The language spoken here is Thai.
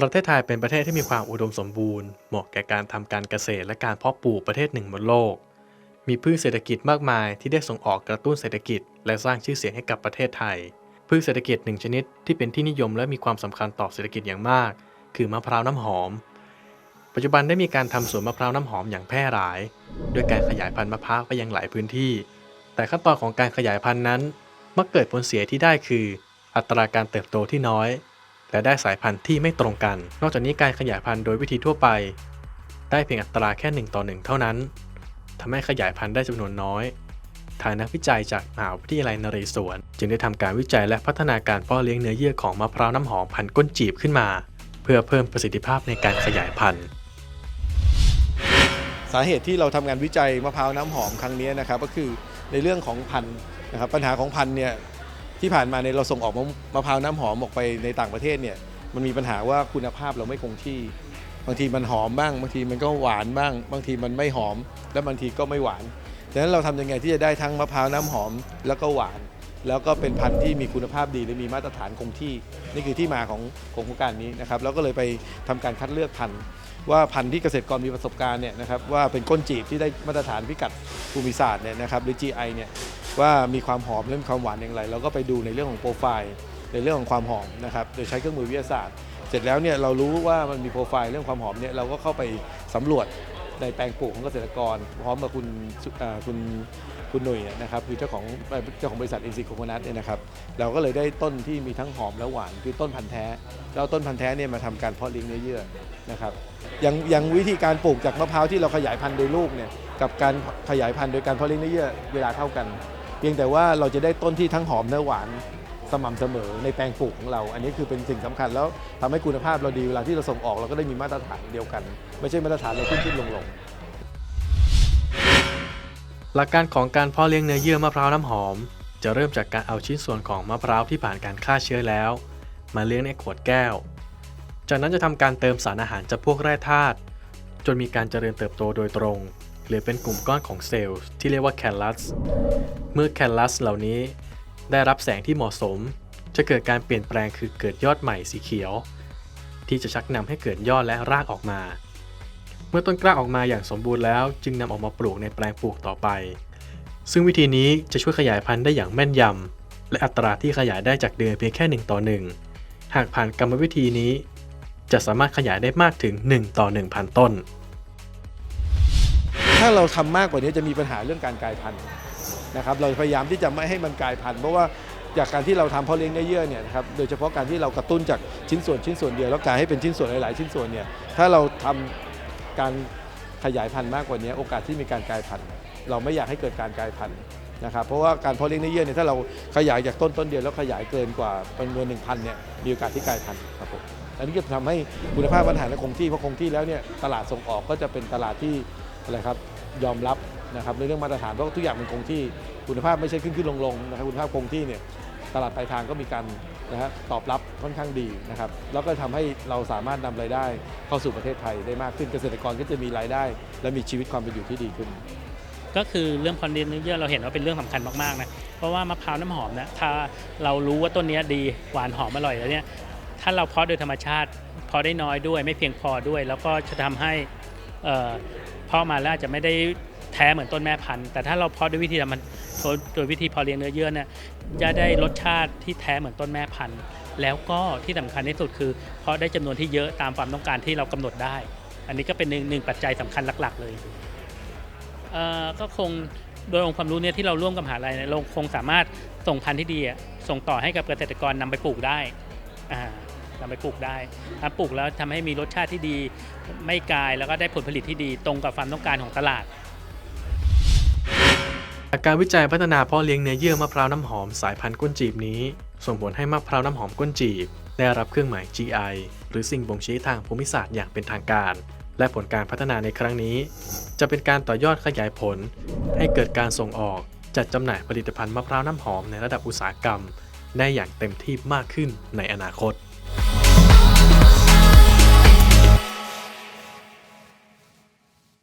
ประเทศไทยเป็นประเทศที่มีความอุดมสมบูรณ์ เหมาะแก่การทำการเกษตรและการเพาะปลูกประเทศหนึ่งบนโลก มีพืชเศรษฐกิจมากมายที่ได้ส่งออกกระตุ้นเศรษฐกิจ และสร้างชื่อเสียงให้กับประเทศไทย พืชเศรษฐกิจหนึ่งชนิดที่เป็นที่นิยมและมีความสำคัญต่อเศรษฐกิจอย่างมาก คือมะพร้าวน้ำหอม ปัจจุบันได้มีการทำสวนมะพร้าวน้ำหอมอย่างแพร่หลาย ด้วยการขยายพันธุ์มะพร้าวไปยังหลายพื้นที่ แต่ขั้นตอนของการขยายพันธุ์นั้นมักเกิดผลเสียที่ได้คือ อัตราการเติบโตที่น้อย และได้สายพันธุ์ที่ไม่ตรงกัน นอกจากนี้การขยายพันธุ์โดยวิธีทั่วไป ได้เพียงอัตราแค่ 1 ต่อ 1 เท่านั้นทำให้ขยายพันธุ์ได้จำนวนน้อย ทางนักวิจัยจากมหาวิทยาลัยนเรศวร จึงได้ทำการวิจัยและพัฒนาการเพาะเลี้ยงเนื้อเยื่อของมะพร้าวน้ำหอมพันธุ์ก้นจีบขึ้นมา เพื่อเพิ่มประสิทธิภาพในการขยายพันธุ์สาเหตุที่เราทำงานวิจัยมะพร้าวน้ำหอมครั้งนี้นะครับก็คือในเรื่องของพันธุ์นะครับปัญหาของพันธุ์เนี่ย ที่ผ่านมาในยเราส่งออกมะมะพร้าวน้ำหอมออกไปในต่างประเทศเนี่ยมันมีปัญหาว่าคุณภาพเราไม่คงที่ บางทีมันหอมบ้าง บางทีมันก็หวานบ้าง บางทีมันไม่หอม และบางทีก็ไม่หวานดังนั้นเราทำยังไงที่จะได้ทั้งมะพร้าวน้ำหอมแล้วก็หวาน แล้วก็เป็นพันธุ์ที่มีคุณภาพดีและมีมาตรฐานคงที่ นี่คือที่มาของโครงการนี้นะครับแล้วก็เลยไปทำการคัดเลือกพันธุ์ ว่าพันธุ์ที่เกษตรกรมีประสบการณ์เนี่ยนะครับว่าเป็นก้นจีบที่ได้มาตรฐานพิกัดภูมิศาสตร์เนี่ยนะครับหรือ GI เนี่ยว่ามีความหอมและมีความหวานอย่างไรเราก็ไปดูในเรื่องของโปรไฟล์ในเรื่องของความหอมนะครับโดยใช้เครื่องมือวิทยาศาสตร์ เสร็จแล้วเนี่ยเรารู้ว่ามันมีโปรไฟล์เรื่องความหอมเนี่ยเราก็เข้าไปสำรวจ ในแปลงปลูกของเกษตรกร พร้อมกับคุณคุณคุณหนุ่ยนะครับคือเจ้าของเจ้าของบริษัทอินซีโคโคนัทเนี่ยนะครับเราก็เลยได้ต้นที่มีทั้งหอมและหวานคือต้นพันธุ์แท้แล้วต้นพันธุ์แท้เนี่ยมาทำการเพาะเลี้ยงเนื้อเยื่อนะครับอย่างอย่างวิธีการปลูกจากมะพร้าวที่เราขยายพันธุ์โดยลูกเนี่ยกับการขยายพันธุ์โดยการเพาะเลี้ยงเนื้อเยื่อเวลาเท่ากัน เพียงแต่ว่าเราจะได้ต้นที่ทั้งหอมและหวาน สม่ำเสมอในแปลงปลูกของเรา อันนี้คือเป็นสิ่งสำคัญแล้วทำให้คุณภาพเราดีเวลาที่เราส่งออกเราก็ได้มีมาตรฐานเดียวกัน ไม่ใช่มาตรฐานเราขึ้นขึ้นลงลงหลักการของการเพาะเลี้ยงเนื้อเยื่อมะพร้าวน้ำหอม จะเริ่มจากการเอาชิ้นส่วนของมะพร้าวที่ผ่านการฆ่าเชื้อแล้ว มาเลี้ยงในขวดแก้ว จากนั้นจะทำการเติมสารอาหารจากพวกแร่ธาตุจนมีการเจริญเติบโตโดยตรงหรือเป็นกลุ่มก้อนของเซลล์ที่เรียกว่าแคลลัส เมื่อแคลลัสเหล่านี้ ได้รับแสงที่เหมาะสม จะเกิดการเปลี่ยนแปลงคือเกิดยอดใหม่สีเขียว ที่จะชักนำให้เกิดยอดและรากออกมา เมื่อต้นกล้าออกมาอย่างสมบูรณ์แล้ว จึงนำออกมาปลูกในแปลงปลูกต่อไป ซึ่งวิธีนี้จะช่วยขยายพันธุ์ได้อย่างแม่นยำและอัตราที่ขยายได้จากเดิมเพียงแค่1ต่อ1หากผ่านกรรมวิธีนี้ จะสามารถขยายได้มากถึง 1 ต่อ 1,000 ต้น ถ้าเราทำมากกว่านี้จะมีปัญหาเรื่องการกลายพันธุ์ นะครับเราพยายามที่จะไม่ให้มันกลายพันธุ์เพราะว่าจากการที่เราทำเพาะเลี้ยงเนื้อเยื่อเนี่ยนะครับโดยเฉพาะการที่เรากระตุ้นจากชิ้นส่วนชิ้นส่วนเดียวแล้วกลายให้เป็นชิ้นส่วนหลาย ๆ ชิ้นส่วนเนี่ยถ้าเราทำการขยายพันธุ์มากกว่านี้โอกาสที่มีการกลายพันธุ์ เราไม่อยากให้เกิดการกลายพันธุ์นะครับเพราะว่าการเพาะเลี้ยงเนื้อเยื่อเนี่ยถ้าเราขยายจากต้นต้นเดียวแล้วขยายเกินกว่าจำนวนหนึ่งพันเนี่ยมีโอกาสที่กลายพันธุ์ครับผมอันนี้ก็ทำให้คุณภาพอาหารและคงที่เพราะคงที่แล้วเนี่ยตลาดส่งออกก็จะเป็นตลาดที่อะไรครับยอมรับ นะครับในเรื่องมาตรฐานเพราะทุกอย่างมันคงที่คุณภาพไม่ใช่ขึ้นขึ้นลงลงนะครับคุณภาพคงที่เนี่ยตลาดปลายทางก็มีการนะฮะตอบรับค่อนข้างดีนะครับแล้วก็ทำให้เราสามารถนำรายได้เข้าสู่ประเทศไทยได้มากขึ้นเกษตรกรก็จะมีรายได้ และมีชีวิตความเป็นอยู่ที่ดีขึ้น ก็คือเรื่องพอเลี้ยงเนอเยื่อเราเห็นว่าเป็นเรื่องสำคัญมากๆนะเพราะว่ามะพร้าวน้ำหอมนะถ้าเรารู้ว่าต้นนี้ดีหวานหอมอร่อยแล้วเนี่ยถ้าเราเพาะโดยธรรมชาติพาะได้น้อยด้วย ไม่เพียงพอด้วย แล้วก็จะทำให้เอ่อเพาะมาแล้วอาจะไม่ได้ แท้เหมือนต้นแม่พันธุ์แต่ถ้าเราเพาะด้วยวิธีธรรมโดยวิธีเพอเลี้ยงเนื้อเยื่อเนี่ยจะได้รสชาติที่แท้เหมือนต้นแม่พันธุ์แล้วก็ที่สำคัญที่สุดคือ เพาะได้จำนวนที่เยอะตามความต้องการที่เรากำหนดได้ อันนี้ก็เป็นหนึ่งหนึ่งปัจจัยสำคัญหลัก ๆ เลยเก็คงโดยองค์ความรู้เนี่ยที่เราร่วมกับมหาลัยเนี่ยเราคงสามารถส่งพันธุ์ที่ดีส่งต่อให้กับเกษตรกรนำไปปลูกได้อ่านำไปปลูกได้ถ้าปลูกแล้วทำให้มีรสชาติที่ดีไม่กลายแล้วก็ได้ผลผลิตที่ดีตรงกับความต้องการของตลาด จากการวิจัยพัฒนาเพาะเลี้ยงเนื้อเยื่อมะพร้าวน้ำหอมสายพันธุ์ก้นจีบนี้ ส่งผลให้มะพร้าวน้ำหอมก้นจีบ ได้รับเครื่องหมาย GI หรือสิ่งบ่งชี้ทางภูมิศาสตร์อย่างเป็นทางการ และผลการพัฒนาในครั้งนี้ จะเป็นการต่อยอดขยายผล ให้เกิดการส่งออกจัดจำหน่ายผลิตภัณฑ์มะพร้าวน้ำหอมในระดับอุตสาหกรรม ได้อย่างเต็มที่มากขึ้นในอนาคต